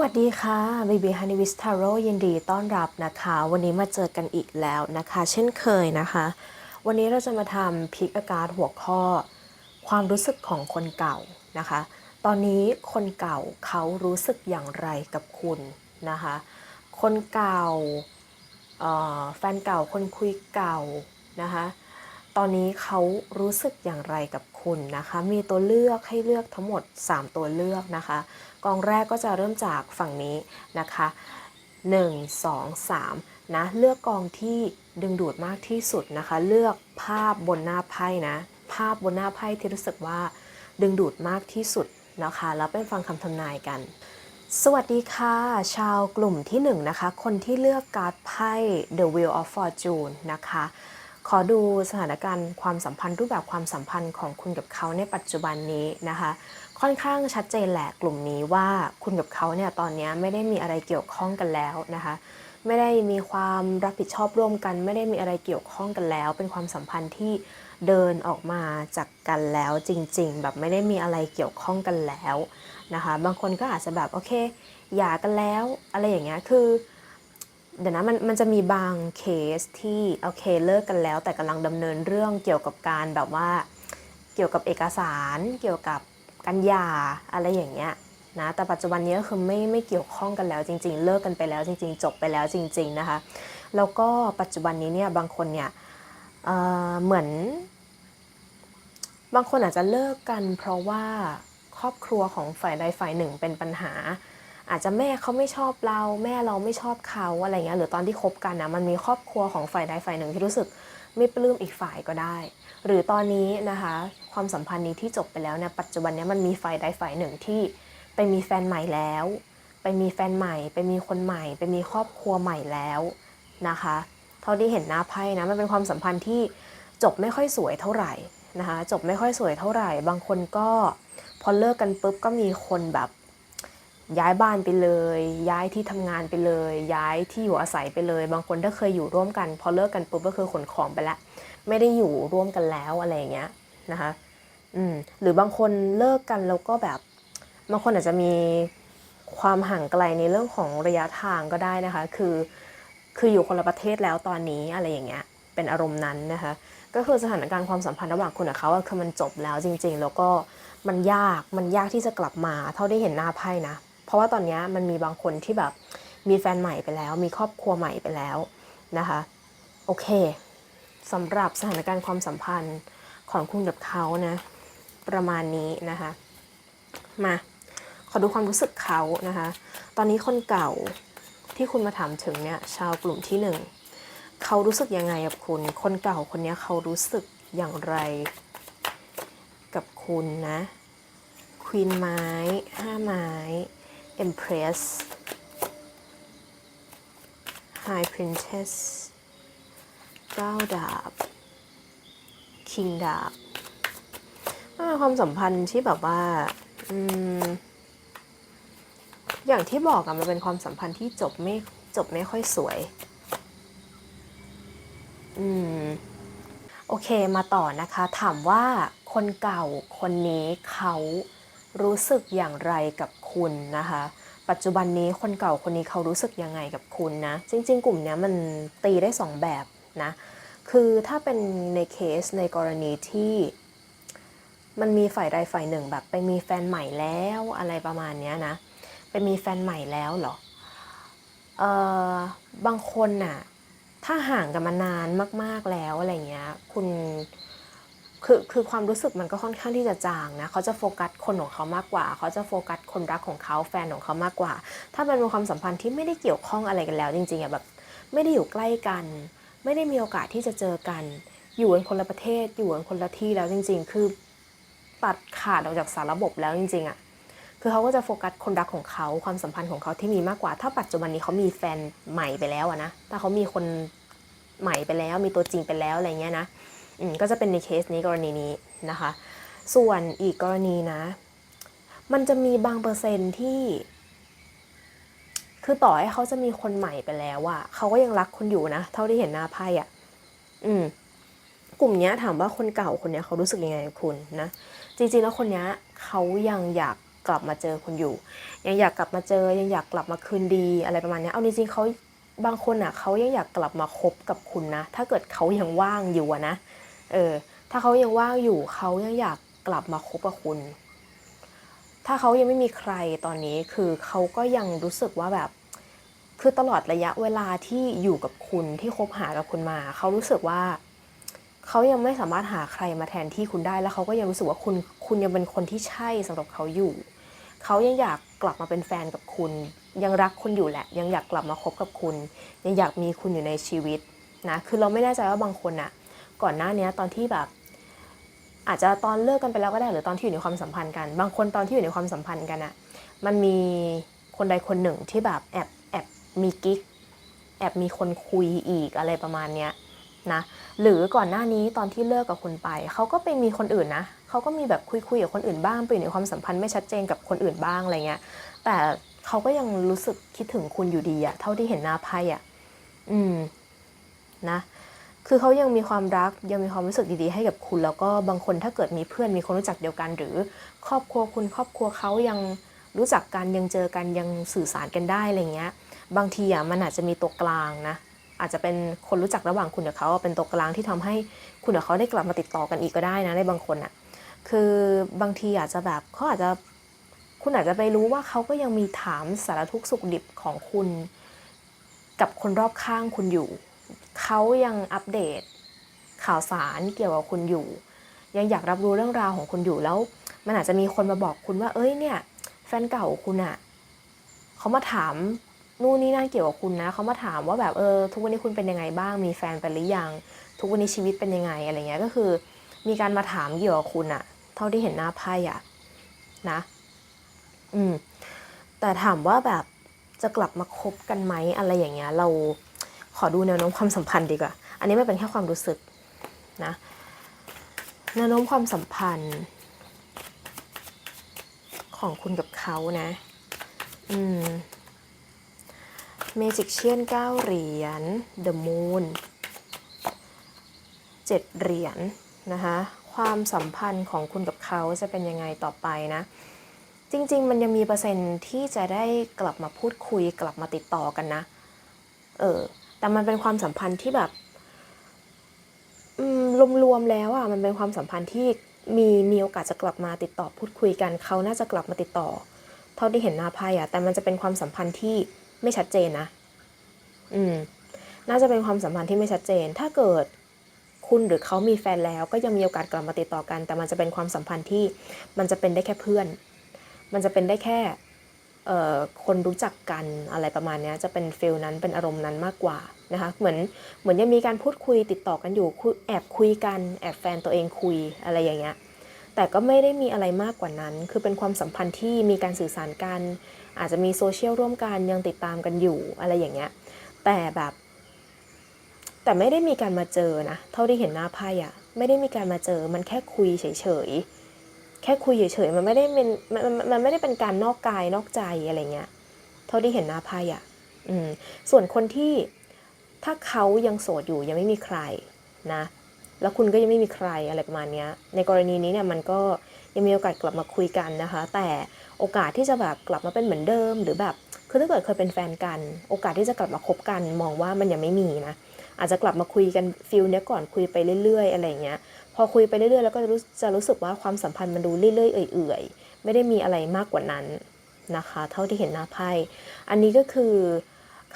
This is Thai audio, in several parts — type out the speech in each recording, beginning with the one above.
วัสดีค่ะบีบีฮันนิวิสทาโร่ยินดีต้อนรับนะคะ วันนี้มาเจอกันอีกแล้วนะคะ เช่นเคยนะคะ วันนี้เราจะมาทำพิกอาการหัวข้อ ความรู้สึกของคนเก่านะคะ ตอนนี้คนเก่าเขารู้สึกอย่างไรกับคุณนะคะ คนเก่าแฟนเก่าคนคุยเก่านะคะ ตอนนี้เขารู้สึกอย่างไรกับคุณนะคะ มีตัวเลือกให้เลือกทั้งหมด 3 ตัวเลือกนะคะ กองแรกก็จะเริ่มจากฝั่งนี้นะคะ 1 2 3นะเลือกกองที่ดึงดูดมากที่สุดนะคะ เลือกภาพบนหน้าไพ่นะภาพบนหน้าไพ่ที่รู้สึกว่าดึงดูดมากที่สุดนะคะแล้วไปฟังคำทำนายกัน สวัสดีค่ะ ชาวกลุ่มที่1นงนะคะคนที่เลือกการ์ดไพ่ The Wheel of Fortune นะคะ ขอดูสถานการณ์ความสัมพันธ์รูปแบบความสัมพันธ์ของคุณกับเขาในปัจจุบันนี้นะคะ ค่อนข้างชัดเจนแหละกลุ่มนี้ว่าคุณกับเขาเนี่ยตอนนี้ไม่ได้มีอะไรเกี่ยวข้องกันแล้วนะคะ ไม่ได้มีความรับผิดชอบร่วมกัน ไม่ได้มีอะไรเกี่ยวข้องกันแล้ว เป็นความสัมพันธ์ที่เดินออกมาจากกันแล้วจริง ๆ แบบไม่ได้มีอะไรเกี่ยวข้องกันแล้วนะคะ บางคนก็อาจจะแบบโอเคหย่ากันแล้วอะไรอย่างเงี้ยคือ เดี๋ยวนะมันมันจะมีบางเคสที่โอเคเลิกกันแล้ว แต่กำลังดำเนินเรื่องเกี่ยวกับการแบบว่าเกี่ยวกับเอกสารเกี่ยวกับการหย่าอะไรอย่างเงี้ยนะแต่ปัจจุบันนี้ก็คือไม่ไม่เกี่ยวข้องกันแล้วจริง ๆ เลิกกันไปแล้วจริง ๆ จบไปแล้วจริง ๆ นะคะแล้วก็ปัจจุบันนี้เนี่ยบางคนเนี่ยเเหมือน บางคนอาจจะเลิกกัน เพราะว่าครอบครัวของฝ่ายใดฝ่ายหนึ่งเป็นปัญหา อาจจะแม่เขาไม่ชอบเรา แม่เราไม่ชอบเขาอะไรเงี้ยหรือตอนที่คบกันนะมันมีครอบครัวของฝ่ายใดฝ่ายหนึ่งที่รู้สึกไม่ปลื้มอีกฝ่ายก็ได้ หรือตอนนี้นะคะ ความสัมพันธ์นี้ที่จบไปแล้วเนี่ยปัจจุบันนี้มันมีฝ่ายใดฝ่ายหนึ่งที่ไปมีแฟนใหม่แล้ว ไปมีแฟนใหม่ ไปมีคนใหม่ ไปมีครอบครัวใหม่แล้วนะคะ เท่าที่เห็นหน้าไพ่นะมันเป็นความสัมพันธ์ที่จบไม่ค่อยสวยเท่าไหร่นะคะ จบไม่ค่อยสวยเท่าไหร่ บางคนก็พอเลิกกันปุ๊บก็มีคนแบบ ย้ายบ้านไปเลย ย้ายที่ทำงานไปเลย ย้ายที่อยู่อาศัยไปเลย บางคนถ้าเคยอยู่ร่วมกัน พอเลิกกันปุ๊บก็คือขนของไปละไม่ได้อยู่ร่วมกันแล้วอะไรอย่างเงี้ยนะคะอืมหรือบางคนเลิกกันแล้วก็แบบบางคนอาจจะมีความห่างไกลในเรื่องของระยะทางก็ได้นะคะ คือคืออยู่คนละประเทศแล้วตอนนี้อะไรอย่างเงี้ยเป็นอารมณ์นั้นนะคะ ก็คือสถานการณ์ความสัมพันธ์ระหว่างคุณกับเขาคือมันจบแล้วจริง ๆ แล้วก็มันยากมันยากที่จะกลับมา เท่าที่เห็นหน้าไพ่นะ เพราะว่าตอนนี้มันมีบางคนที่แบบมีแฟนใหม่ไปแล้ว มีครอบครัวใหม่ไปแล้วนะคะ โอเคสำหรับสถานการณ์ความสัมพันธ์ของคุณกับเขานะ ประมาณนี้นะคะ มาขอดูความรู้สึกเขานะคะ ตอนนี้คนเก่าที่คุณมาถามถึงเนี่ยชาวกลุ่มที่หนึ่งเขารู้สึกยังไงกับคุณ คนเก่าคนนี้เขารู้สึกอย่างไรกับคุณนะควีนไม้ห้าไม้ Empress High Princess เก้าดาบ King ดาบมันเป็นความสัมพันธ์ที่แบบว่าอืมอย่างที่บอกอะมันเป็นความสัมพันธ์ที่จบไม่จบไม่ค่อยสวย อืม โอเคมาต่อนะคะ ถามว่าคนเก่าคนนี้เขา รู้สึกอย่างไรกับคุณนะคะ ปัจจุบันนี้คนเก่าคนนี้เขารู้สึกยังไงกับคุณนะ จริง ๆ กลุ่มนี้มันตีได้สองแบบนะ คือถ้าเป็นในเคสในกรณีที่มันมีฝ่ายใดฝ่ายหนึ่งแบบไปมีแฟนใหม่แล้วอะไรประมาณนี้นะ ไปมีแฟนใหม่แล้วเหรอ เอ่อบางคนน่ะ ถ้าห่างกันมานานมาก ๆแล้วอะไรเงี้ย คุณ คือคือความรู้สึกมันก็ค่อนข้างที่จะจางนะเขาจะโฟกัสคนของเขามากกว่า เขาจะโฟกัสคนรักของเขาแฟนของเขามากกว่า ถ้ามันเป็นความสัมพันธ์ที่ไม่ได้เกี่ยวข้องอะไรกันแล้ว จริงๆอะแบบไม่ได้อยู่ใกล้กัน ไม่ได้มีโอกาสที่จะเจอกัน อยู่กันคนละประเทศ อยู่กันคนละที่แล้วจริง ๆ คือตัดขาดออกจากสารระบบแล้วจริงๆอะคือเขาก็จะโฟกัสคนรักของเขาความสัมพันธ์ของเขาที่มีมากกว่า ถ้าปัจจุบันนี้เขามีแฟนใหม่ไปแล้วอะนะถ้าเขามีคนใหม่ไปแล้ว มีตัวจริงไปแล้วอะไรเงี้ยนะ ก็จะเป็นในเคสนี้กรณีนี้นะคะ ส่วนอีกกรณีนะ มันจะมีบางเปอร์เซ็นต์ที่ คือต่อให้เขาจะมีคนใหม่ไปแล้วอะเขาก็ยังรักคุณอยู่นะ เท่าที่เห็นหน้าไพ่อะอืม กลุ่มนี้ถามว่าคนเก่าคนนี้เขารู้สึกยังไงกับคุณนะ จริงๆแล้วคนนี้เขายังอยากกลับมาเจอคุณอยู่ ยังอยากกลับมาเจอ ยังอยากกลับมาคืนดีอะไรประมาณนี้เอาจริงๆเขาบางคนอะเขายังอยากกลับมาคบกับคุณนะ ถ้าเกิดเขายังว่างอยู่นะ เออ ถ้าเขายังว่างอยู่เขายังอยากกลับมาคบกับคุณ ถ้าเขายังไม่มีใครตอนนี้คือเขาก็ยังรู้สึกว่าแบบ คือตลอดระยะเวลาที่อยู่กับคุณที่คบหากับคุณมาเขารู้สึกว่าเขายังไม่สามารถหาใครมาแทนที่คุณได้ แล้วเขาก็ยังรู้สึกว่าคุณคุณยังเป็นคนที่ใช่สำหรับเขาอยู่ เขายังอยากกลับมาเป็นแฟนกับคุณ ยังรักคุณอยู่แหละ ยังอยากกลับมาคบกับคุณ ยังอยากมีคุณอยู่ในชีวิตนะ คือเราไม่แน่ใจว่าบางคนอะ ก่อนหน้านี้ตอนที่แบบ อาจจะตอนเลิกกันไปแล้วก็ได้หรือตอนที่อยู่ในความสัมพันธ์กัน บางคนตอนที่อยู่ในความสัมพันธ์กันอะมันมีคนใดคนหนึ่งที่แบบแอบแอบมีกิ๊กแอบมีคนคุยอีกอะไรประมาณเนี้ยนะหรือก่อนหน้านี้ตอนที่เลิกกับคุณไป เขาก็ไปมีคนอื่นนะเขาก็มีแบบคุยคุยกับคนอื่นบ้างไปอยู่ในความสัมพันธ์ไม่ชัดเจนกับคนอื่นบ้างอะไรเงี้ย แต่เขาก็ยังรู้สึกคิดถึงคุณอยู่ดีอะเท่าที่เห็นหน้าไพ่อะอืมนะ คือเขายังมีความรักยังมีความรู้สึกดีๆให้กับคุณ แล้วก็บางคนถ้าเกิดมีเพื่อนมีคนรู้จักเดียวกัน หรือครอบครัวคุณครอบครัวเขายังรู้จักกันยังเจอกันยังสื่อสารกันได้อะไรเงี้ย บางทีอะมันอาจจะมีตัวกลางนะ อาจจะเป็นคนรู้จักระหว่างคุณกับเขาเป็นตัวกลางที่ทำให้คุณกับเขาได้กลับมาติดต่อกันอีกก็ได้นะในบางคนอะ คือบางทีอาจจะแบบเขาอาจจะคุณอาจจะไปรู้ว่าเขาก็ยังมีถามสารทุกข์สุขดิบของคุณ กับคนรอบข้างคุณอยู่ เขายังอัปเดตข่าวสารเกี่ยวกับคุณอยู่ ยังอยากรับรู้เรื่องราวของคุณอยู่แล้ว มันอาจจะมีคนมาบอกคุณว่า เอ้ยเนี่ย แฟนเก่าคุณอะเขามาถามนู่นนี่นั่นเกี่ยวกับคุณนะเขามาถามว่าแบบเออทุกวันนี้คุณเป็นยังไงบ้าง มีแฟนไปหรือยัง ทุกวันนี้ชีวิตเป็นยังไงอะไรเงี้ยก็คือ มีการมาถามเกี่ยวกับคุณอะเท่าที่เห็นหน้าไพ่อะนะ อืมแต่ถามว่าแบบจะกลับมาคบกันไหมอะไรอย่างเงี้ยเรา ขอดูแนวโน้มความสัมพันธ์ดีกว่า อันนี้ไม่เป็นแค่ความรู้สึกนะ แนวโน้มความสัมพันธ์ ของคุณกับเขานะ อืมเมจิกเชียนเก้าเหรียญเดอะมูนเจ็ดเหรียญนะคะ ความสัมพันธ์ของคุณกับเขาจะเป็นยังไงต่อไปนะ จริง ๆ มันยังมีเปอร์เซ็นต์ที่จะได้กลับมาพูดคุยกลับมาติดต่อกันนะ เออ แต่มันเป็นความสัมพันธ์ที่แบบรวมๆแล้วอะมันเป็นความสัมพันธ์ที่มีมีโอกาสจะกลับมาติดต่อพูดคุยกัน เขาน่าจะกลับมาติดต่อ เท่าที่เห็นหน้าไพ่อะแต่มันจะเป็นความสัมพันธ์ที่ไม่ชัดเจนนะ อืม น่าจะเป็นความสัมพันธ์ที่ไม่ชัดเจน ถ้าเกิดคุณหรือเขามีแฟนแล้ว ก็ยังมีโอกาสกลับมาติดต่อกัน แต่มันจะเป็นความสัมพันธ์ที่มันจะเป็นได้แค่เพื่อน มันจะเป็นได้แค่ คนรู้จักกันอะไรประมาณนี้จะเป็นฟิลนั้นเป็นอารมณ์นั้นมากกว่านะคะเหมือนเหมือนยังมีการพูดคุยติดต่อกันอยู่แอบคุยกันแอบแฟนตัวเองคุยอะไรอย่างเงี้ยแต่ก็ไม่ได้มีอะไรมากกว่านั้น คือเป็นความสัมพันธ์ที่มีการสื่อสารกัน อาจจะมีโซเชียลร่วมกันยังติดตามกันอยู่อะไรอย่างเงี้ยแต่แบบ แต่ไม่ได้มีการมาเจอนะ เท่าที่เห็นหน้าไพ่อะไม่ได้มีการมาเจอมันแค่คุยเฉยๆ แค่คุยเฉยๆมันไม่ได้เป็นมันมันมันไม่ได้เป็นการนอกกายนอกใจอะไรเงี้ยเท่าที่เห็นหน้าไพ่อะอืมส่วนคนที่ถ้าเขายังโสดอยู่ยังไม่มีใครนะ แล้วคุณก็ยังไม่มีใครอะไรประมาณเนี้ยในกรณีนี้เนี่ยมันก็ยังมีโอกาสกลับมาคุยกันนะคะ แต่โอกาสที่จะแบบกลับมาเป็นเหมือนเดิม หรือแบบคือถ้าเกิดเคยเป็นแฟนกัน โอกาสที่จะกลับมาคบกัน มองว่ามันยังไม่มีนะอาจจะกลับมาคุยกันฟิลเนี้ยก่อนคุยไปเรื่อย ๆ อะไรเงี้ย พอคุยไปเรื่อยๆ แล้วก็จะรู้จะรู้สึกว่าความสัมพันธ์มันดูเรื่อยๆ เอื่อยๆ ไม่ได้มีอะไรมากกว่านั้นนะคะ เท่าที่เห็นหน้าไพ่ อันนี้ก็คือ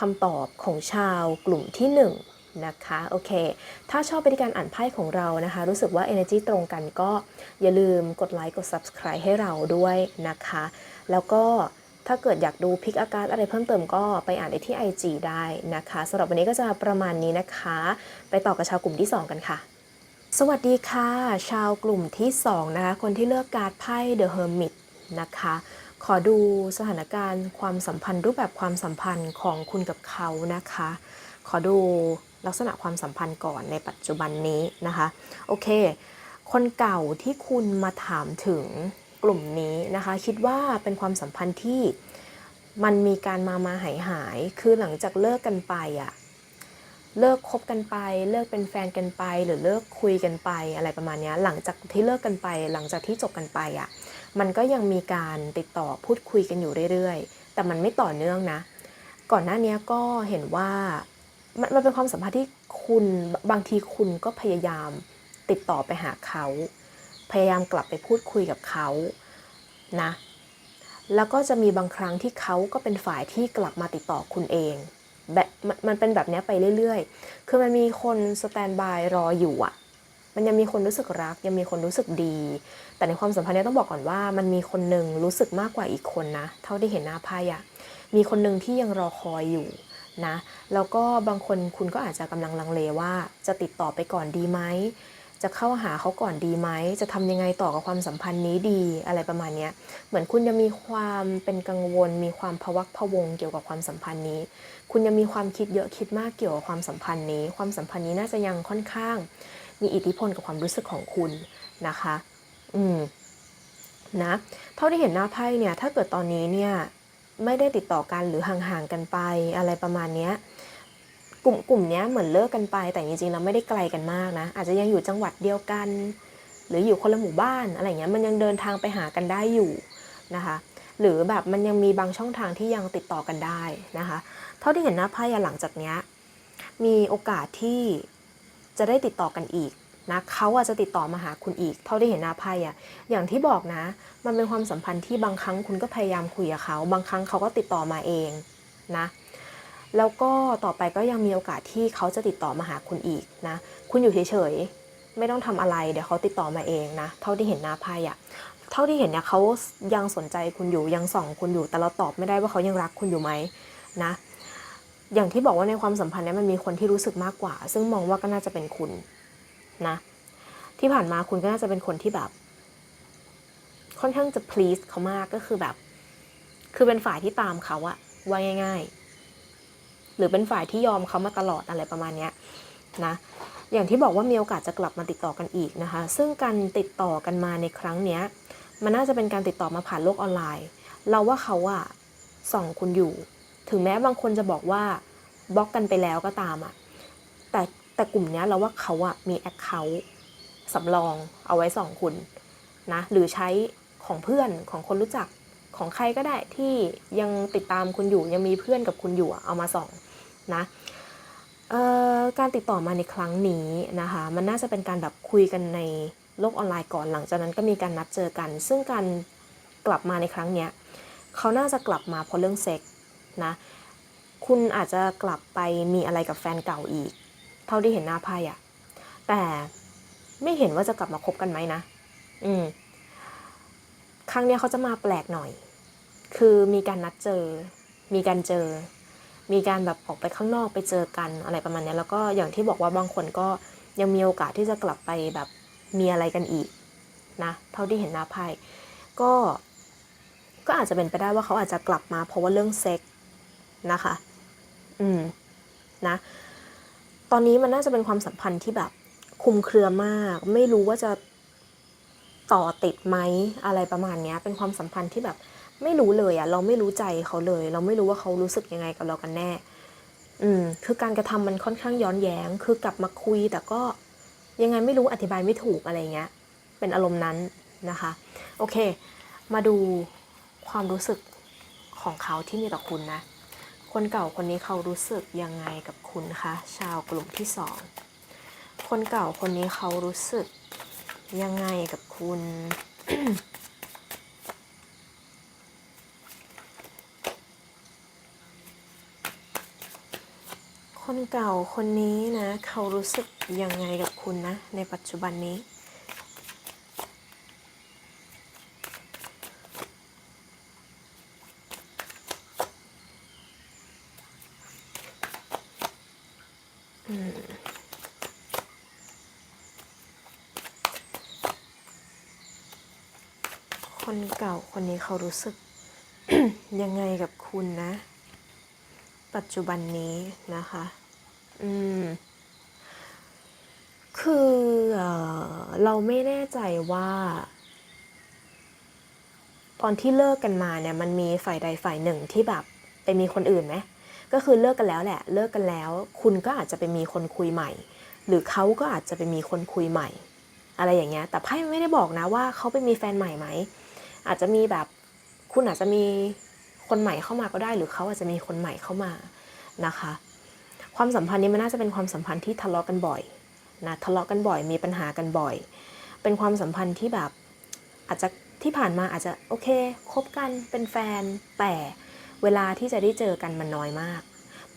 คำตอบของชาวกลุ่มที่หนึ่งนะคะโอเค ถ้าชอบวิธีการอ่านไพ่ของเรานะคะ รู้สึกว่า energy ตรงกันก็อย่าลืมกดไลค์กด subscribe ให้เราด้วยนะคะ แล้วก็ถ้าเกิดอยากดูพิกอาการอะไรเพิ่มเติมก็ไปอ่านได้ที่ IG ได้นะคะสำหรับวันนี้ก็จะประมาณนี้นะคะ ไปต่อกับชาวกลุ่มที่ 2 กันค่ะ สวัสดีค่ะ ชาวกลุ่มที่ 2 นะคะ คนที่เลือกการ์ดไพ่ The Hermit นะคะ ขอดูสถานการณ์ความสัมพันธ์รูปแบบความสัมพันธ์ของคุณกับเขานะคะ ขอดูลักษณะความสัมพันธ์ก่อนในปัจจุบันนี้นะคะ โอเค คนเก่าที่คุณมาถามถึงกลุ่มนี้นะคะ คิดว่าเป็นความสัมพันธ์ที่มันมีการมามาหายหาย คือหลังจากเลิกกันไปอะ เลิกคบกันไป เลิกเป็นแฟนกันไป หรือเลิกคุยกันไปอะไรประมาณนี้หลังจากที่เลิกกันไป หลังจากที่จบกันไปอะมันก็ยังมีการติดต่อพูดคุยกันอยู่เรื่อยๆ แต่มันไม่ต่อเนื่องนะ ก่อนหน้านี้ก็เห็นว่ามันมันเป็นความสัมพันธ์ที่คุณบางทีคุณก็พยายามติดต่อไปหาเขา พยายามกลับไปพูดคุยกับเขานะแล้วก็จะมีบางครั้งที่เขาก็เป็นฝ่ายที่กลับมาติดต่อคุณเอง แบบมันเป็นแบบนี้ไปเรื่อยๆ คือมันมีคนสแตนบายรออยู่อะมันยังมีคนรู้สึกรัก ยังมีคนรู้สึกดี แต่ในความสัมพันธ์นี้ต้องบอกก่อนว่า มันมีคนหนึ่งรู้สึกมากกว่าอีกคนนะ เท่าที่เห็นหน้าไพ่อะมีคนหนึ่งที่ยังรอคอยอยู่นะ แล้วก็บางคนคุณก็อาจจะกำลังลังเลว่าจะติดต่อไปก่อนดีไหม จะเข้าหาเขาก่อนดีไหม จะทำยังไงต่อกับความสัมพันธ์นี้ดีอะไรประมาณนี้เหมือนคุณยังมีความเป็นกังวล มีความพวักพวงเกี่ยวกับความสัมพันธ์นี้ คุณยังมีความคิดเยอะคิดมากเกี่ยวกับความสัมพันธ์นี้ ความสัมพันธ์นี้น่าจะยังค่อนข้าง มีอิทธิพลกับความรู้สึกของคุณนะคะ อืมนะเท่าที่เห็นหน้าไพ่เนี่ยถ้าเกิดตอนนี้เนี่ยไม่ได้ติดต่อกันหรือห่างๆกันไปอะไรประมาณเนี้ย กลุ่มกลุ่มเนี้ยเหมือนเลิกกันไป แต่จริงๆแล้วไม่ได้ไกลกันมากนะ อาจจะยังอยู่จังหวัดเดียวกัน หรืออยู่คนละหมู่บ้านอะไรเงี้ยมันยังเดินทางไปหากันได้อยู่นะคะ หรือแบบมันยังมีบางช่องทางที่ยังติดต่อกันได้นะคะ เท่าที่เห็นหน้าไพ่หลังจากเนี้ยมีโอกาสที่จะได้ติดต่อกันอีกนะเขาอาจจะติดต่อมาหาคุณอีก เท่าที่เห็นหน้าไพ่อะอย่างที่บอกนะ มันเป็นความสัมพันธ์ที่บางครั้งคุณก็พยายามคุยกับเขา บางครั้งเขาก็ติดต่อมาเองนะ แล้วก็ต่อไปก็ยังมีโอกาสที่เขาจะติดต่อมาหาคุณอีกนะ คุณอยู่เฉยๆ ไม่ต้องทำอะไร เดี๋ยวเขาติดต่อมาเองนะ เท่าที่เห็นหน้าไพ่อะเท่าที่เห็นเนี่ยเขายังสนใจคุณอยู่ยังส่องคุณอยู่ แต่เราตอบไม่ได้ว่าเขายังรักคุณอยู่ไหมนะ อย่างที่บอกว่าในความสัมพันธ์เนี้มันมีคนที่รู้สึกมากกว่า ซึ่งมองว่าก็น่าจะเป็นคุณนะ ที่ผ่านมาคุณก็น่าจะเป็นคนที่แบบ ค่อนข้างจะ please เขามากก็คือแบบ คือเป็นฝ่ายที่ตามเขาอะว่าง่าย ๆ หรือเป็นฝ่ายที่ยอมเขามาตลอดอะไรประมาณนี้นะอย่างที่บอกว่ามีโอกาสจะกลับมาติดต่อกันอีกนะคะ ซึ่งการติดต่อกันมาในครั้งนี้มันน่าจะเป็นการติดต่อมาผ่านโลกออนไลน์ เราว่าเขาอะส่องคุณอยู่ ถึงแม้บางคนจะบอกว่าบล็อกกันไปแล้วก็ตามอะแต่แต่กลุ่มนี้เราว่าเขาอะมีแอคเคาท์สำรองเอาไว้ส่องคุณนะหรือใช้ของเพื่อนของคนรู้จักของใครก็ได้ที่ยังติดตามคุณอยู่ยังมีเพื่อนกับคุณอยู่เอามาส่อง นะการติดต่อมาในครั้งนี้นะคะมันน่าจะเป็นการแบบคุยกันในโลกออนไลน์ก่อนหลังจากนั้นก็มีการนัดเจอกัน ซึ่งการกลับมาในครั้งเนี้ยเขาน่าจะกลับมาเพราะเรื่องเซ็กนะคุณอาจจะกลับไปมีอะไรกับแฟนเก่าอีก เท่าที่เห็นหน้าไพ่อะแต่ไม่เห็นว่าจะกลับมาคบกันไหมนะ อืม ครั้งเนี้ยเขาจะมาแปลกหน่อย คือมีการนัดเจอ มีการเจอ มีการแบบออกไปข้างนอกไปเจอกันอะไรประมาณนี้แล้วก็อย่างที่บอกว่าบางคนก็ยังมีโอกาสที่จะกลับไปแบบมีอะไรกันอีกนะเท่าที่เห็นหน้าไพ่ก็ก็อาจจะเป็นไปได้ว่าเขาอาจจะกลับมาเพราะว่าเรื่องเซ็กนะคะ อืมนะ ตอนนี้มันน่าจะเป็นความสัมพันธ์ที่แบบคุมเครือมาก ไม่รู้ว่าจะ ต่อติดไหมอะไรประมาณนี้เป็นความสัมพันธ์ที่แบบไม่รู้เลยอะเราไม่รู้ใจเขาเลย เราไม่รู้ว่าเขารู้สึกยังไงกับเรากันแน่ อืม คือการกระทำมันค่อนข้างย้อนแย้ง คือกลับมาคุย แต่ก็ยังไงไม่รู้อธิบายไม่ถูกอะไรเงี้ย เป็นอารมณ์นั้นนะคะ โอเค มาดูความรู้สึกของเขาที่มีต่อคุณนะ คนเก่าคนนี้เขารู้สึกยังไงกับคุณคะ ชาวกลุ่มที่สอง คนเก่าคนนี้เขารู้สึก ยังไงกับคุณ คนเก่าคนนี้นะ เขารู้สึกยังไงกับคุณนะ ในปัจจุบันนี้ คนเก่าคนนี้เขารู้สึก ยังไงกับคุณนะ ปัจจุบันนี้นะคะ อืม คือเออเราไม่แน่ใจว่า ตอนที่เลิกกันมาเนี่ย มันมีฝ่ายใดฝ่ายหนึ่งที่แบบไปมีคนอื่นไหมก็คือเลิกกันแล้วแหละ เลิกกันแล้ว คุณก็อาจจะไปมีคนคุยใหม่ หรือเขาก็อาจจะไปมีคนคุยใหม่ อะไรอย่างเงี้ย แต่ไพ่ไม่ได้บอกนะว่าเขาไปมีแฟนใหม่ไหม อาจจะมีแบบคุณอาจจะมีคนใหม่เข้ามาก็ได้ หรือเขาอาจจะมีคนใหม่เข้ามานะคะ ความสัมพันธ์นี้มันน่าจะเป็นความสัมพันธ์ที่ทะเลาะกันบ่อยนะทะเลาะกันบ่อยมีปัญหากันบ่อย เป็นความสัมพันธ์ที่แบบอาจจะที่ผ่านมาอาจจะโอเคคบกันเป็นแฟน แต่เวลาที่จะได้เจอกันมันน้อยมาก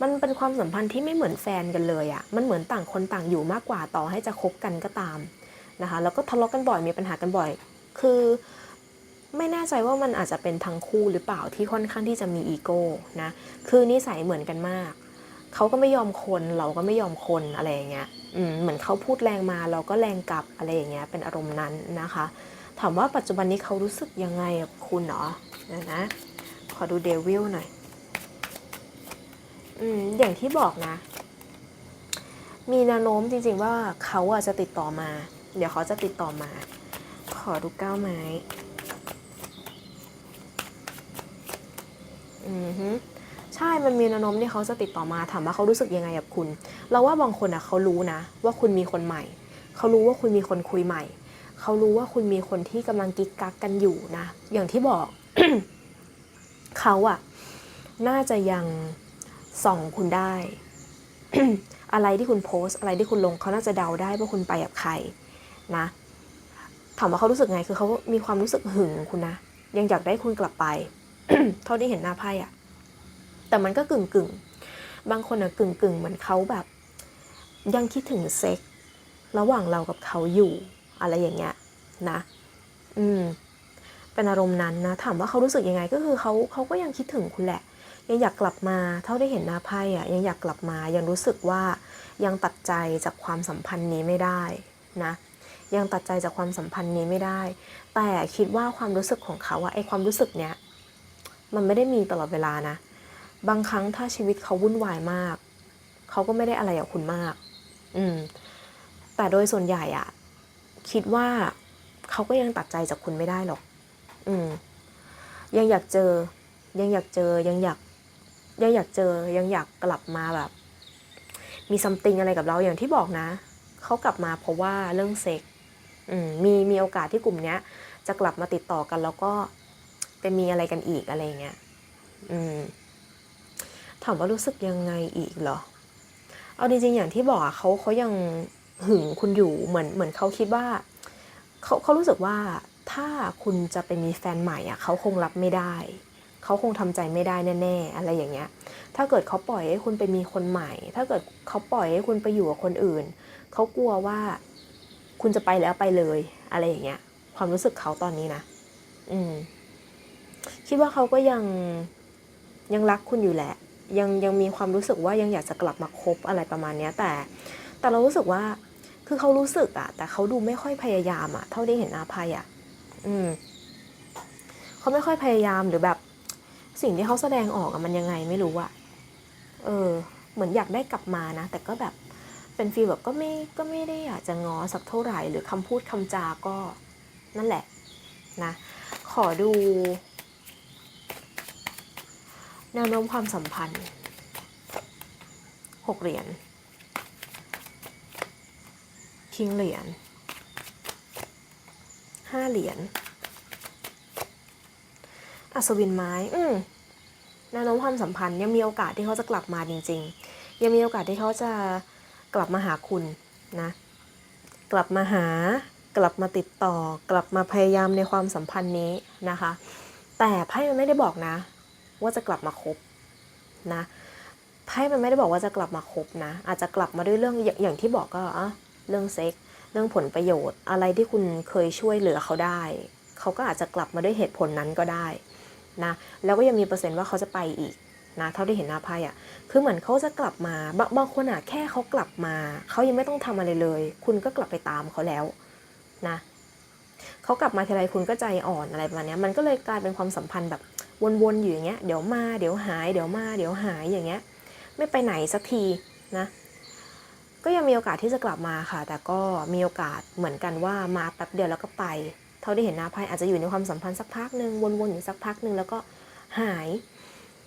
มันเป็นความสัมพันธ์ที่ไม่เหมือนแฟนกันเลยอะ่ะมันเหมือนต่างคนต่างอยู่มากกว่าต่อให้จะคบกันก็ตามนะคะแล้วก็ทะเลาะกันบ่อยมีปัญหากันบ่อย คือ ไม่แน่ใจว่ามันอาจจะเป็นทั้งคู่หรือเปล่าที่ค่อนข้างที่จะมีอีโก้นะ คือนิสัยเหมือนกันมาก เขาก็ไม่ยอมคนเราก็ไม่ยอมคนอะไรอย่างเงี้ยเหมือนเขาพูดแรงมาเราก็แรงกลับอะไรอย่างเงี้ยเป็นอารมณ์นั้นนะคะ ถามว่าปัจจุบันนี้เขารู้สึกยังไงกับคุณเนาะนะขอดูเดวิลหน่อยอืมอย่างที่บอกนะ มีแนวโน้มจริงๆว่าเขาอะจะติดต่อมา เดี๋ยวเขาจะติดต่อมา ขอดูก้าวไม้ อือฮึใช่ มันมีแนวโน้มที่เขาจะติดต่อมาถามว่าเขารู้สึกยังไงกับคุณ เราว่าบางคนอะเขารู้นะ ว่าคุณมีคนใหม่ เขารู้ว่าคุณมีคนคุยใหม่ เขารู้ว่าคุณมีคนที่กำลังกิ๊กกักกันอยู่นะ อย่างที่บอก เขาอะ น่าจะยังส่องคุณได้ อะไรที่คุณโพสอะไรที่คุณลง เขาน่าจะเดาได้ว่าคุณไปกับใคร นะถามว่าเขารู้สึกไง คือเขามีความรู้สึกหึงคุณนะ ยังอยากได้คุณกลับไป เท่าที่เห็นหน้าไพ่อะแต่มันก็กึ่งกึ่งบางคนอะกึ่งกึ่งเหมือนเขาแบบ ยังคิดถึงเซ็ก ระหว่างเรากับเขาอยู่อะไรอย่างเงี้ยนะ อืม เป็นอารมณ์นั้นนะ ถามว่าเขารู้สึกยังไงก็คือเขาเขาก็ยังคิดถึงคุณแหละ ยังอยากกลับมา เท่าได้เห็นหน้าไพ่อะยังอยากกลับมา ยังรู้สึกว่ายังตัดใจจากความสัมพันธ์นี้ไม่ได้นะ ยังตัดใจจากความสัมพันธ์นี้ไม่ได้ แต่คิดว่าความรู้สึกของเขาอะไอความรู้สึกเนี้ย มันไม่ได้มีตลอดเวลานะ บางครั้งถ้าชีวิตเขาวุ่นวายมาก เขาก็ไม่ได้อะไรกับคุณมาก อืม แต่โดยส่วนใหญ่อะคิดว่าเขาก็ยังตัดใจจากคุณไม่ได้หรอก อืม ยังอยากเจอ ยังอยากเจอ ยังอยาก ยังอยากเจอ ยังอยากกลับมาแบบ มีซัมติงอะไรกับเราอย่างที่บอกนะ เขากลับมาเพราะว่าเรื่องเซ็ก อืม มีมีโอกาสที่กลุ่มเนี้ย จะกลับมาติดต่อกันแล้วก็ ไปมีอะไรกันอีกอะไรเงี้ยอืมถามว่ารู้สึกยังไงอีกเหรอ เอาจริงๆอย่างที่บอกอะเขาเขายังหึงคุณอยู่เหมือนเหมือนเขาคิดว่าเขาเขารู้สึกว่าถ้าคุณจะไปมีแฟนใหม่อะเขาคงรับไม่ได้ เขาคงทำใจไม่ได้แน่ๆอะไรอย่างเงี้ย ถ้าเกิดเขาปล่อยให้คุณไปมีคนใหม่ ถ้าเกิดเขาปล่อยให้คุณไปอยู่กับคนอื่น เขากลัวว่าคุณจะไปแล้วไปเลย อะไรอย่างเงี้ย ความรู้สึกเขาตอนนี้นะ อืม คิดว่าเขาก็ยังยังรักคุณอยู่แหละ ยังยังมีความรู้สึกว่ายังอยากจะกลับมาคบอะไรประมาณนี้แต่ แต่เรารู้สึกว่าคือเขารู้สึกอะแต่เขาดูไม่ค่อยพยายามอะเท่าที่เห็นอาภัยอะอืมเขาไม่ค่อยพยายามหรือแบบ สิ่งที่เขาแสดงออกอะมันยังไงไม่รู้อะเออ เหมือนอยากได้กลับมานะแต่ก็แบบเป็นฟีลแบบก็ไม่ก็ไม่ได้อยากจะงอสักเท่าไหร่ หรือคำพูดคำจาก็นั่นแหละนะ ขอดู แนวโน้มความสัมพันธ์หกเหรียญคิงเหรียญห้าเหรียญอัศวินไม้ อืมแนวโน้มความสัมพันธ์ยังมีโอกาสที่เขาจะกลับมาจริง ๆ ยังมีโอกาสที่เขาจะกลับมาหาคุณนะ กลับมาหากลับมาติดต่อ กลับมาพยายามในความสัมพันธ์นี้นะคะ แต่ไพ่มันไม่ได้บอกนะ ว่าจะกลับมาคบนะไพ่มันไม่ได้บอกว่าจะกลับมาคบนะ อาจจะกลับมาด้วยเรื่องอย่างที่บอกก็อะเรื่องเซ็กเรื่องผลประโยชน์ อะไรที่คุณเคยช่วยเหลือเขาได้ เขาก็อาจจะกลับมาด้วยเหตุผลนั้นก็ได้นะแล้วก็ยังมีเปอร์เซ็นต์ว่าเขาจะไปอีกนะเท่าที่เห็นหน้าไพ่อะคือเหมือนเขาจะกลับมาบางบางคนอะแค่เขากลับมาเขายังไม่ต้องทำอะไรเลย คุณก็กลับไปตามเขาแล้วนะเขากลับมาทีไรคุณก็ใจอ่อนอะไรประมาณนี้มันก็เลยกลายเป็นความสัมพันธ์แบบ วนๆอยู่อย่างเงี้ยเดี๋ยวมาเดี๋ยวหายเดี๋ยวมาเดี๋ยวหายอย่างเงี้ยไม่ไปไหนสักทีนะก็ยังมีโอกาสที่จะกลับมาค่ะ แต่ก็มีโอกาสเหมือนกันว่ามาแป๊บเดียวแล้วก็ไป เท่าที่เห็นหน้าไพ่อาจจะอยู่ในความสัมพันธ์สักพักหนึ่งวนๆอยู่สักพักหนึ่งแล้วก็หาย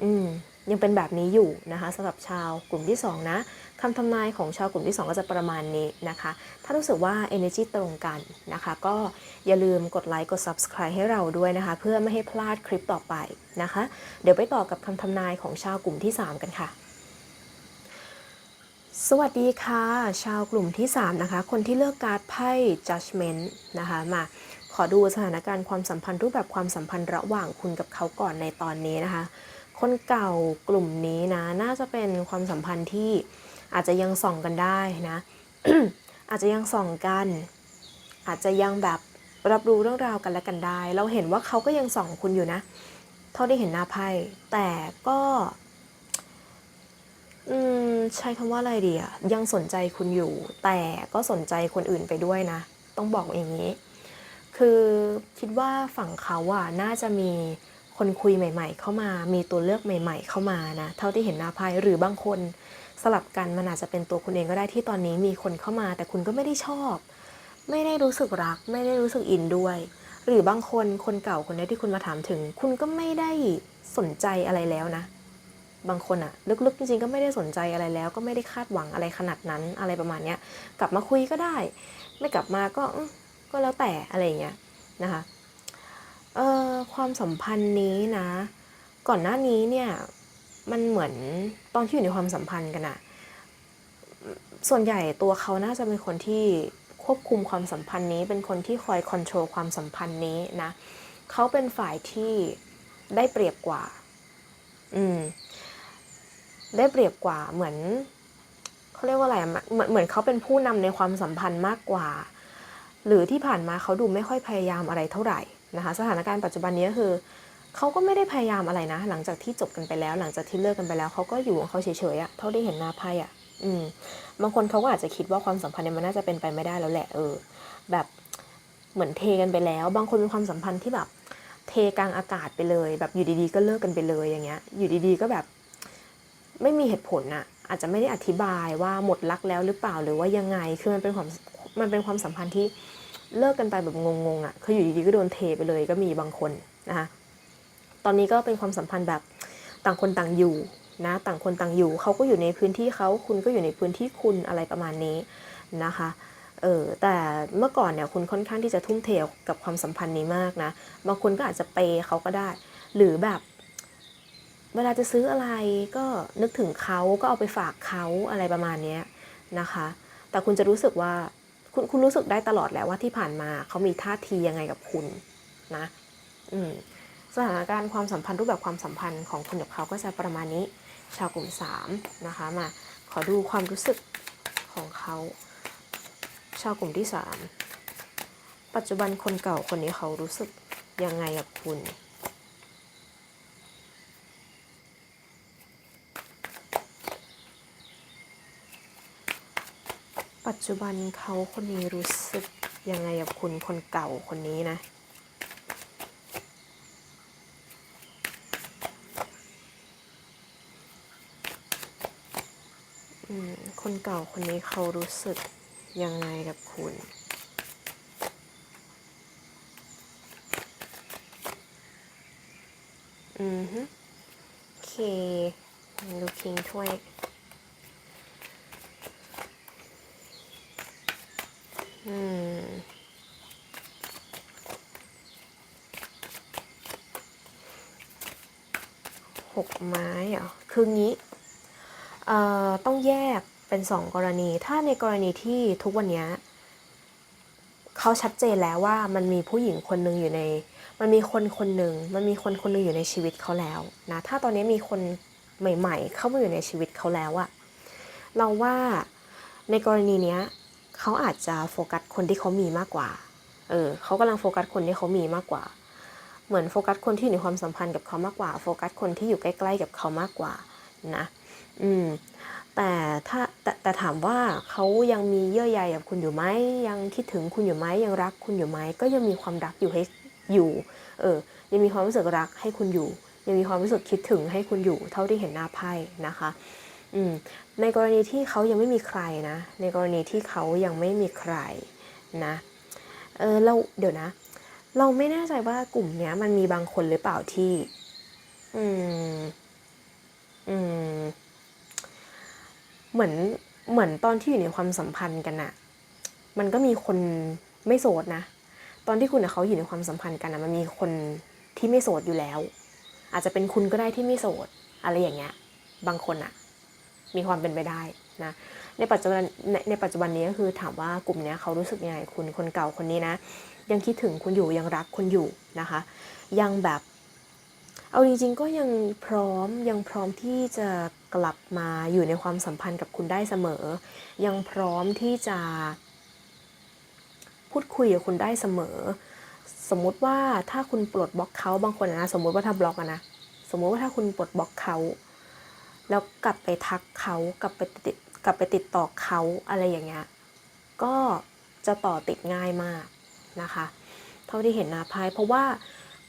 อืม ยังเป็นแบบนี้อยู่นะคะสำหรับชาวกลุ่มที่ 2 นะคำทำนายของชาวกลุ่มที่ 2 ก็จะประมาณนี้นะคะ ถ้ารู้สึกว่า energy ตรงกันนะคะ ก็อย่าลืมกดไลค์กด subscribe ให้เราด้วยนะคะ เพื่อไม่ให้พลาดคลิปต่อไปนะคะ เดี๋ยวไปต่อกับคำทำนายของชาวกลุ่มที่ 3 กันค่ะ สวัสดีค่ะ ชาวกลุ่มที่ 3 นะคะ คนที่เลือกการ์ดไพ่ judgment นะคะมาขอดูสถานการณ์ความสัมพันธ์รูปแบบความสัมพันธ์ระหว่างคุณกับเขาก่อนในตอนนี้นะคะ คนเก่ากลุ่มนี้นะ น่าจะเป็นความสัมพันธ์ที่อาจจะยังส่องกันได้นะ อาจจะยังส่องกัน อาจจะยังแบบรับรู้เรื่องราวกันและกันได้ เราเห็นว่าเขาก็ยังส่องคุณอยู่นะ เท่าที่เห็นหน้าไพ่แต่ก็อืมใช้คำว่าอะไรดีอะยังสนใจคุณอยู่ แต่ก็สนใจคนอื่นไปด้วยนะ ต้องบอกอย่างนี้ คือคิดว่าฝั่งเขาอะน่าจะมี คนคุยใหม่ ๆ เข้ามา มีตัวเลือกใหม่ ๆ เข้ามานะ เท่าที่เห็นหน้าไพ่หรือบางคนสลับกันมันอาจจะเป็นตัวคุณเองก็ได้ที่ตอนนี้มีคนเข้ามา แต่คุณก็ไม่ได้ชอบ ไม่ได้รู้สึกรัก ไม่ได้รู้สึกอินด้วย หรือบางคนคนเก่าคนนี้ที่คุณมาถามถึง คุณก็ไม่ได้สนใจอะไรแล้วนะ บางคนอะลึกๆจริงๆก็ไม่ได้สนใจอะไรแล้ว ก็ไม่ได้คาดหวังอะไรขนาดนั้นอะไรประมาณเนี้ยกลับมาคุยก็ได้ ไม่กลับมาก็ก็แล้วแต่อะไรอย่างเงี้ยนะคะ เออความสัมพันธ์นี้นะ ก่อนหน้านี้เนี่ยมันเหมือนตอนที่อยู่ในความสัมพันธ์กันอะส่วนใหญ่ตัวเขาน่าจะเป็นคนที่ควบคุมความสัมพันธ์นี้ เป็นคนที่คอยคอนโทรลความสัมพันธ์นี้นะเขาเป็นฝ่ายที่ได้เปรียบกว่า อืม ได้เปรียบกว่า เหมือนเขาเรียกว่าอะไรอะเหมือนเหมือนเขาเป็นผู้นำในความสัมพันธ์มากกว่า หรือที่ผ่านมาเขาดูไม่ค่อยพยายามอะไรเท่าไหร่ นะคะสถานการณ์ปัจจุบันนี้คือเขาก็ไม่ได้พยายามอะไรนะ หลังจากที่จบกันไปแล้ว หลังจากที่เลิกกันไปแล้วเขาก็อยู่ของเขาเฉยๆอะเท่าที่เห็นหน้าไพ่อะอืมบางคนเขาก็อาจจะคิดว่าความสัมพันธ์เนี่ยมันน่าจะเป็นไปไม่ได้แล้วแหละเออ แบบเหมือนเทกันไปแล้ว บางคนเป็นความสัมพันธ์ที่แบบ เทกลางอากาศไปเลย แบบอยู่ดีๆ ก็เลิกกันไปเลยอย่างเงี้ย อยู่ดีๆก็แบบ ไม่มีเหตุผลอะอาจจะไม่ได้อธิบายว่าหมดรักแล้วหรือเปล่าหรือว่ายังไงคือมันเป็นความมันเป็นความสัมพันธ์ที่ เลิกกันไปแบบงงๆอะคืออยู่ดีๆก็โดนเทไปเลยก็มีบางคนนะคะตอนนี้ก็เป็นความสัมพันธ์แบบต่างคนต่างอยู่นะต่างคนต่างอยู่เขาก็อยู่ในพื้นที่เขาคุณก็อยู่ในพื้นที่คุณอะไรประมาณนี้นะคะเออแต่เมื่อก่อนเนี่ยคุณค่อนข้างที่จะทุ่มเทกับความสัมพันธ์นี้มากนะบางคนก็อาจจะเปย์เขาก็ได้ หรือแบบ เวลาจะซื้ออะไรก็นึกถึงเขาก็เอาไปฝากเขาอะไรประมาณนี้นะคะ แต่คุณจะรู้สึกว่า คุณคุณรู้สึกได้ตลอดแหละว่าที่ผ่านมาเขามีท่าทียังไงกับคุณนะอืมสถานการณ์ความสัมพันธ์รูปแบบความสัมพันธ์ของคุณกับเขาก็จะประมาณนี้ ชาวกลุ่ม3นะคะมาขอดูความรู้สึกของเขาชาวกลุ่มที่ 3 ปัจจุบันคนเก่าคนนี้เขารู้สึกยังไงกับคุณ ปัจจุบันเขาคนนี้รู้สึกยังไงกับคุณคนเก่าคนนี้นะอืมคนเก่าคนนี้เขารู้สึกยังไงกับคุณ อือฮึโอเคดูคิงถ้วย อืมหกไม้เหรอคืองี้เอ่อต้องแยกเป็นสองกรณี ถ้าในกรณีที่ทุกวันนี้เขาชัดเจนแล้วว่ามันมีผู้หญิงคนหนึ่งอยู่ใน มันมีคนคนหนึ่งมันมีคนคนหนึ่งอยู่ในชีวิตเขาแล้วนะถ้าตอนนี้มีคนใหม่ ๆ เข้ามาอยู่ในชีวิตเขาแล้วอะเราว่าในกรณีเนี้ย เขาอาจจะโฟกัสคนที่เขามีมากกว่า เออเขากำลังโฟกัสคนที่เขามีมากกว่า เหมือนโฟกัสคนที่อยู่ในความสัมพันธ์กับเขามากกว่า โฟกัสคนที่อยู่ใกล้ๆกับเขามากกว่านะ อืม แต่ถ้าแต่แต่ถามว่าเขายังมีเยื่อใยกับคุณอยู่ไหมยังคิดถึงคุณอยู่ไหมยังรักคุณอยู่ไหมก็ยังมีความรักอยู่ให้อยู่ เออ ยังมีความรู้สึกรักให้คุณอยู่ ยังมีความรู้สึกคิดถึงให้คุณอยู่ เท่าที่เห็นหน้าไพ่นะคะ ในกรณีที่เขายังไม่มีใครนะ ในกรณีที่เขายังไม่มีใครนะเออเราเดี๋ยวนะ เราไม่แน่ใจว่ากลุ่มเนี้ยมันมีบางคนหรือเปล่าที่อืม เหมือนเหมือนตอนที่อยู่ในความสัมพันธ์กันอะมันก็มีคนไม่โสดนะ ตอนที่คุณกับเขาอยู่ในความสัมพันธ์กันอะมันมีคนที่ไม่โสดอยู่แล้ว อาจจะเป็นคุณก็ได้ที่ไม่โสด อะไรอย่างเงี้ย บางคนอะ มีความเป็นไปได้นะในปัจจุบันในในปัจจุบันนี้ก็คือถามว่ากลุ่มนี้เขารู้สึกยังไงคุณคนเก่าคนนี้นะ ยังคิดถึงคุณอยู่ยังรักคุณอยู่นะคะ ยังแบบเอาจริงๆก็ยังพร้อมยังพร้อมที่จะกลับมาอยู่ในความสัมพันธ์กับคุณได้เสมอ ยังพร้อมที่จะ พูดคุยกับคุณได้เสมอ สมมุติว่าถ้าคุณปลดบล็อกเขาบางคนนะสมมุติว่าถ้าบล็อกนะสมมุติว่าถ้าคุณปลดบล็อกเขา แล้วกลับไปทักเขากลับไปติดกลับไปติดต่อเขาอะไรอย่างเงี้ยก็จะต่อติดง่ายมากนะคะ เท่าที่เห็นนาไพ่เพราะว่า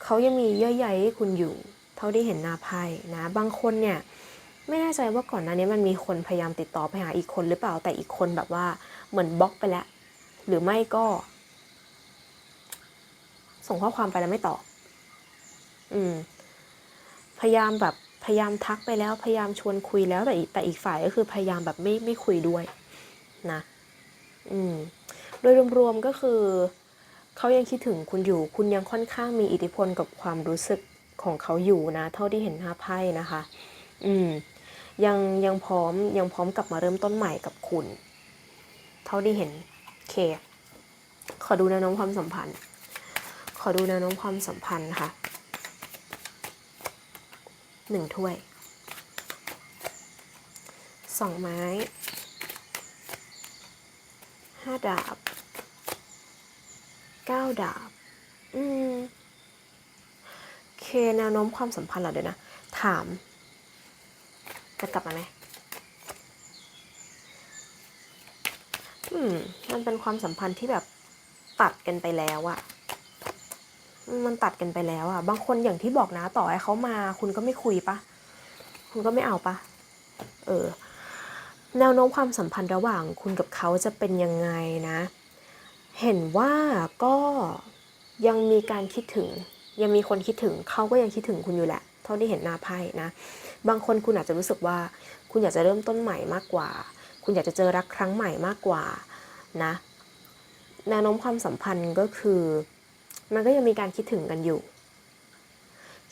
เขายังมีเยื่อใยให้คุณอยู่ เท่าที่เห็นนาไพ่นะบางคนเนี่ยไม่แน่ใจว่าก่อนหน้านี้มันมีคนพยายามติดต่อไปหาอีกคนหรือเปล่าแต่อีกคนแบบว่าเหมือนบล็อกไปแล้ว หรือไม่ก็ ส่งข้อความไปแล้วไม่ตอบอืมพยายามแบบ พยายามทักไปแล้วพยายามชวนคุยแล้วแต่อีกแต่อีกฝ่ายก็คือพยายามแบบไม่ไม่คุยด้วยนะอืมโดยรวมๆก็คือเขายังคิดถึงคุณอยู่ คุณยังค่อนข้างมีอิทธิพลกับความรู้สึกของเขาอยู่นะ เท่าที่เห็นหน้าไพ่นะคะ อืมยังยังพร้อมยังพร้อมกลับมาเริ่มต้นใหม่กับคุณ เท่าที่เห็นเคขอดูแนวโน้มความสัมพันธ์ ขอดูแนวโน้มความสัมพันธ์ค่ะ หนึ่งถ้วยสองไม้ห้าดาบเก้าดาบ อืมโอเคแนวโน้มความสัมพันธ์เหรอเดี๋ยวนะ ถาม จะกลับมาไหมอืม มันเป็นความสัมพันธ์ที่แบบตัดกันไปแล้วอะ มันตัดกันไปแล้วอะบางคนอย่างที่บอกนะต่อให้เขามา คุณก็ไม่คุยปะคุณก็ไม่เอาปะเออ แนวโน้มความสัมพันธ์ระหว่างคุณกับเขาจะเป็นยังไงนะ เห็นว่าก็ยังมีการคิดถึง ยังมีคนคิดถึงเขาก็ยังคิดถึงคุณอยู่แหละ เท่าที่เห็นหน้าไพ่นะ บางคนคุณอาจจะรู้สึกว่า คุณอยากจะเริ่มต้นใหม่มากกว่า คุณอยากจะเจอรักครั้งใหม่มากกว่านะ แนวโน้มความสัมพันธ์ก็คือ มันก็ยังมีการคิดถึงกันอยู่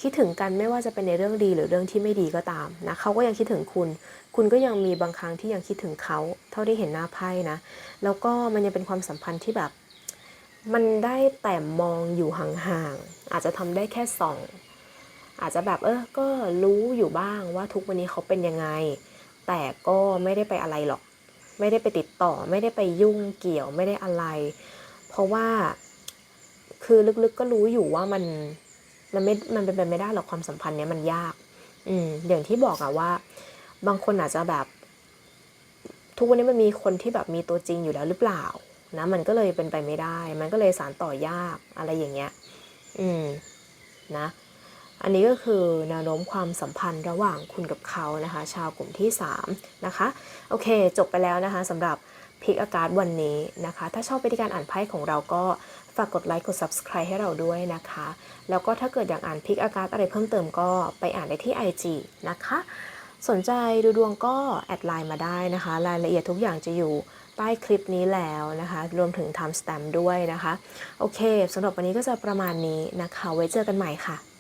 คิดถึงกันไม่ว่าจะเป็นในเรื่องดีหรือเรื่องที่ไม่ดีก็ตามนะเขาก็ยังคิดถึงคุณ คุณก็ยังมีบางครั้งที่ยังคิดถึงเขาเท่าที่เห็นหน้าไพ่นะ แล้วก็มันยังเป็นความสัมพันธ์ที่แบบ มันได้แต่มองอยู่ห่างๆอาจจะทำได้แค่ส่องอาจจะแบบเออก็รู้อยู่บ้างว่าทุกวันนี้เขาเป็นยังไง แต่ก็ไม่ได้ไปอะไรหรอก ไม่ได้ไปติดต่อ ไม่ได้ไปยุ่งเกี่ยวไม่ได้อะไร เพราะว่า คือลึกๆก็รู้อยู่ว่ามันมันไม่มันเป็นไปไม่ได้หรอกความสัมพันธ์เนี้ยมันยาก อืมอย่างที่บอกอะว่า บางคนอาจจะแบบ ทุกวันนี้มันมีคนที่แบบมีตัวจริงอยู่แล้วหรือเปล่านะมันก็เลยเป็นไปไม่ได้ มันก็เลยสารต่อยากอะไรอย่างเงี้ย อืมนะ อันนี้ก็คือแนวโน้มความสัมพันธ์ระหว่างคุณกับเขานะคะ ชาวกลุ่มที่ 3 นะคะ โอเค จบไปแล้วนะคะสำหรับพิกอากาศวันนี้นะคะ ถ้าชอบวิธีการอ่านไพ่ของเราก็ ฝากกดไลค์กด subscribe ให้เราด้วยนะคะ แล้วก็ถ้าเกิดอยากอ่านพิกอาการอะไรเพิ่มเติมก็ไปอ่านได้ที่ IG นะคะ สนใจดูดวงก็แอดไลน์มาได้นะคะ รายละเอียดทุกอย่างจะอยู่ใต้คลิปนี้แล้วนะคะ รวมถึง time stamp ด้วยนะคะ โอเคสำหรับวันนี้ก็จะประมาณนี้นะคะ ไว้เจอกันใหม่ค่ะ